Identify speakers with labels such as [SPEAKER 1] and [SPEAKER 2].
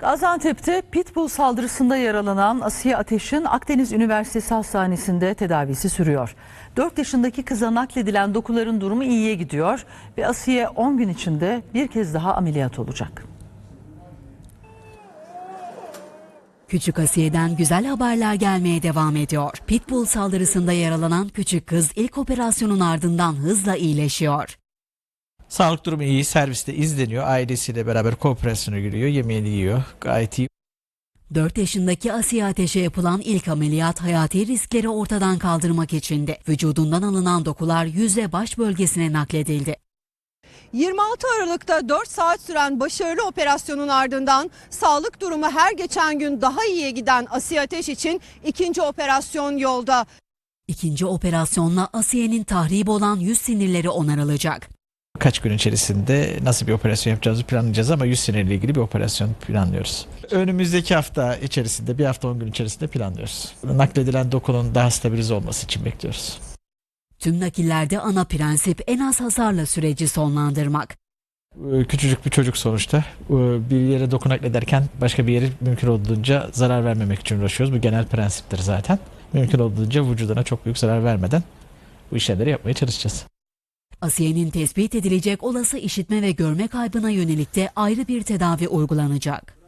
[SPEAKER 1] Gaziantep'te pitbull saldırısında yaralanan Asiye Ateş'in Akdeniz Üniversitesi Hastanesi'nde tedavisi sürüyor. 4 yaşındaki kıza nakledilen dokuların durumu iyiye gidiyor ve Asiye 10 gün içinde bir kez daha ameliyat olacak.
[SPEAKER 2] Küçük Asiye'den güzel haberler gelmeye devam ediyor. Pitbull saldırısında yaralanan küçük kız ilk operasyonun ardından hızla iyileşiyor.
[SPEAKER 3] Sağlık durumu iyi, serviste izleniyor. Ailesiyle beraber kooperasyona giriyor, yemeğini yiyor. Gayet iyi.
[SPEAKER 2] 4 yaşındaki Asiye Ateş'e yapılan ilk ameliyat hayati riskleri ortadan kaldırmak içindi. Vücudundan alınan dokular yüz ve baş bölgesine nakledildi.
[SPEAKER 4] 26 Aralık'ta 4 saat süren başarılı operasyonun ardından sağlık durumu her geçen gün daha iyiye giden Asiye Ateş için ikinci operasyon yolda.
[SPEAKER 2] İkinci operasyonla Asiye'nin tahrip olan yüz sinirleri onarılacak.
[SPEAKER 3] Kaç gün içerisinde nasıl bir operasyon yapacağımızı planlayacağız ama 100 seneyle ilgili bir operasyon planlıyoruz. Önümüzdeki hafta içerisinde, bir hafta 10 gün içerisinde planlıyoruz. Nakledilen dokunun daha stabilize olması için bekliyoruz.
[SPEAKER 2] Tüm nakillerde ana prensip en az hasarla süreci sonlandırmak.
[SPEAKER 3] Ee, Küçücük bir çocuk sonuçta. Ee, Bir yere doku naklederken başka bir yere mümkün olduğunca zarar vermemek için uğraşıyoruz. Bu genel prensiptir zaten. Mümkün olduğunca vücuduna çok büyük zarar vermeden bu işlemleri yapmaya çalışacağız.
[SPEAKER 2] Asiye'nin tespit edilecek olası işitme ve görme kaybına yönelik de ayrı bir tedavi uygulanacak.